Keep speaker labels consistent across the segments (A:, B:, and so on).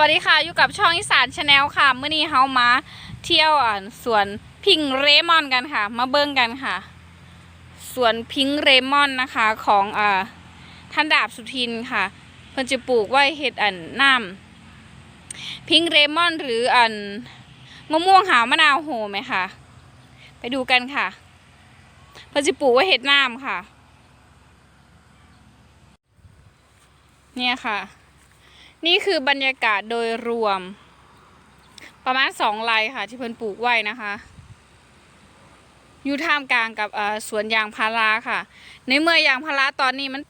A: วัสดีค่ะ อยู่กับช่องอีสานชาแนลค่ะเมื่อนี้เฮามาเที่ยวอ่าสวนพิงเรมอนกันค่ะ มาเบิ้งกันค่ะสวนพิงเรมอนนะคะของอ่าท่านดาบสุทินค่ะ เพิ่นจะปลูกไว้เห็ดอันน้ำพิงเรมอนหรืออันมะม่วงหาวมะนาวโหไหมค่ะไปดูกันค่ะ เพิ่นจะปลูกไว้เห็ดน้ำค่ะ เนี่ยค่ะ นี่คือบรรยากาศโดยรวม ประมาณสองไร่ค่ะ ที่เพิ่นปลูกไว้นะคะ อยู่ท่ามกลางกับสวนยางพาราค่ะ ในเมื่อยางพาราตอนนี้มัน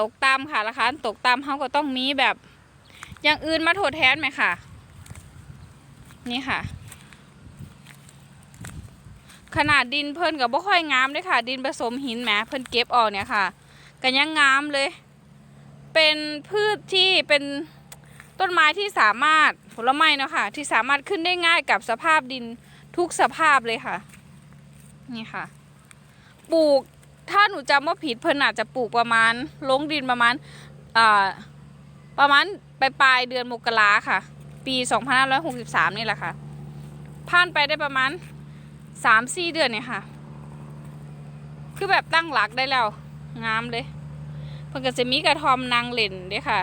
A: ตกต่ำค่ะราคาตกต่ำเขาก็ต้องมีแบบอย่างอื่นมาทดแทนไหมค่ะ นี่ค่ะ ขนาดดินเพิ่นกับบ่ค่อยงามเลยค่ะ ดินผสมหินแหมเพิ่นเก็บออกเนี่ยค่ะก็ยังงามเลย เป็นพืชที่เป็น ต้นไม้ที่สามารถผลไม้นะคะ ที่สามารถขึ้นได้ง่ายกับสภาพดินทุกสภาพเลยค่ะ นี่ค่ะ ปลูกถ้าหนูจำว่าผิดเพิ่นอาจจะปลูกประมาณลงดินประมาณประมาณปลายปลายเดือนมกราค่ะ ปี 2563 นี่แหละค่ะ ผ่านไปได้ประมาณ 3-4 เดือนเนี่ยค่ะ คือแบบตั้งหลักได้แล้ว งามเลยเพิ่นก็จะมีกระทอมนางเล่นด้ค่ะ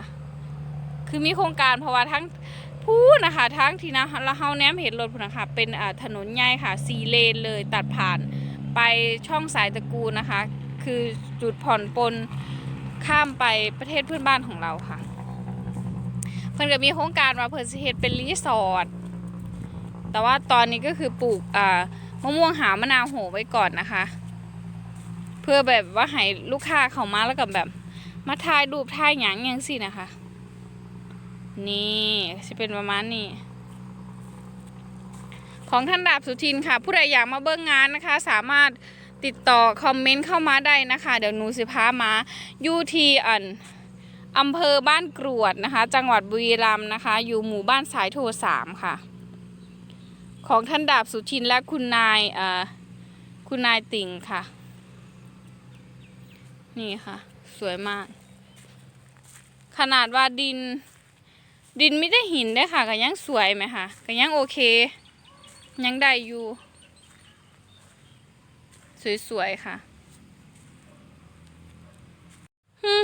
A: คือมีโครงการเพราะว่าทั้งพูดนะคะทั้งที่นะแล้วเฮาแนมเห็นรถพุ่นนะคะเป็นถนนใหญ่ค่ะสีเลนเลยตัดผ่านไปช่องสายตะกูนะคะ คือจุดผ่อนปลนข้ามไปประเทศเพื่อนบ้านของเราค่ะเพิ่นก็มีโครงการว่าเพิ่นสิเฮ็ดเป็นรีสอร์ทแต่ว่าตอนนี้ก็คือปลูกอ่ามะม่วงหามะนาวโหไว้ก่อนนะคะ เพื่อแบบว่าให้ลูกค้าเข้ามาแล้วก็แบบ มาถ่ายรูปถ่ายหยังอยังสินะคะ นี่จะเป็นประมาณนี้ ของท่านดาบสุทินค่ะ ผู้ใดอยากมาเบิ้งงานนะคะ สามารถติดต่อคอมเมนต์เข้ามาได้นะคะ เดี๋ยวหนูสิพามายูทีอันอำเภอบ้านกรวดนะคะ จังหวัดบุรีรัมย์นะคะ อยู่หมู่บ้านสายโทสามค่ะ ของท่านดาบสุทินและคุณนายเอ่อคุณนายติ่งค่ะ นี่ค่ะ สวยมาก ขนาดว่าดิน ดินไม่ได้หินได้ค่ะก็ยังสวยไหมคะก็ยังโอเค ยังได้อยู่ สวยๆค่ะฮึ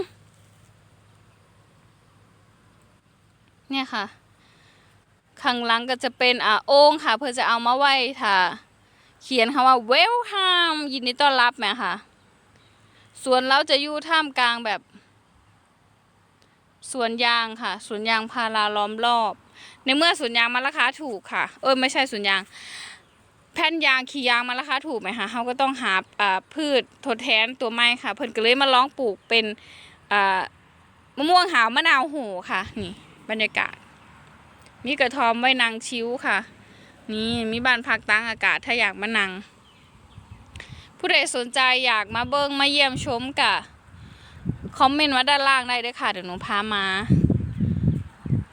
A: เนี่ยค่ะ ข้างหลังก็จะเป็นอ่าโอ่งค่ะ เพื่อจะเอามาไว้ค่ะ เขียนคำว่า welcome ยินดีต้อนรับไหมค่ะ ส่วนเราจะอยู่ท่ามกลางแบบ สวนยางค่ะ สวนยางพาราล้อมรอบ ในเมื่อสวนยางมันราคาถูกค่ะ เออไม่ใช่สวนยาง แผ่นยางขี้ยางมันราคาถูกไหมคะเขาก็ต้องหาพืชทดแทนตัวไม้ค่ะ เพิ่นก็เลยมาลองปลูกเป็นมะม่วงหาวมะนาวโหค่ะ นี่ บรรยากาศ มีกระทอมไว้นางชิวค่ะ นี่มีบ้านพักตั้งอากาศถ้าอยากมานั่งผู้ใดสนใจอยากมาเบิ้งมาเยี่ยมชมกะ คอมเมนต์มาด้านล่างได้เลยค่ะ เดี๋ยวหนูพามา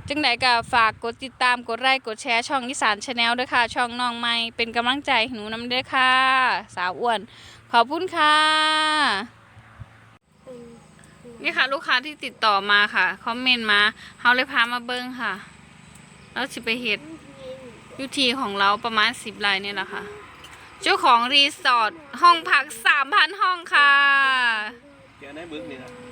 A: จังไหนก็ฝากกดติดตามกดไลค์กดแชร์ช่องอีสานชาแนลด้วยค่ะ ช่องน้องใหม่เป็นกำลังใจหนูน้ำด้วยค่ะ สาวอ้วน ขอบคุณค่ะ นี่ค่ะ ลูกค้าที่ติดต่อมาค่ะ คอมเมนต์มาเขาเลยพามาเบิ้งค่ะ แล้วสิไปเฮ็ดยุทีของเราประมาณสิบไร่เนี่แหละค่ะ เจ้าของรีสอร์ทห้องพักสามพันห้องค่ะ
B: เดี๋ยวได้บึกนี่นะ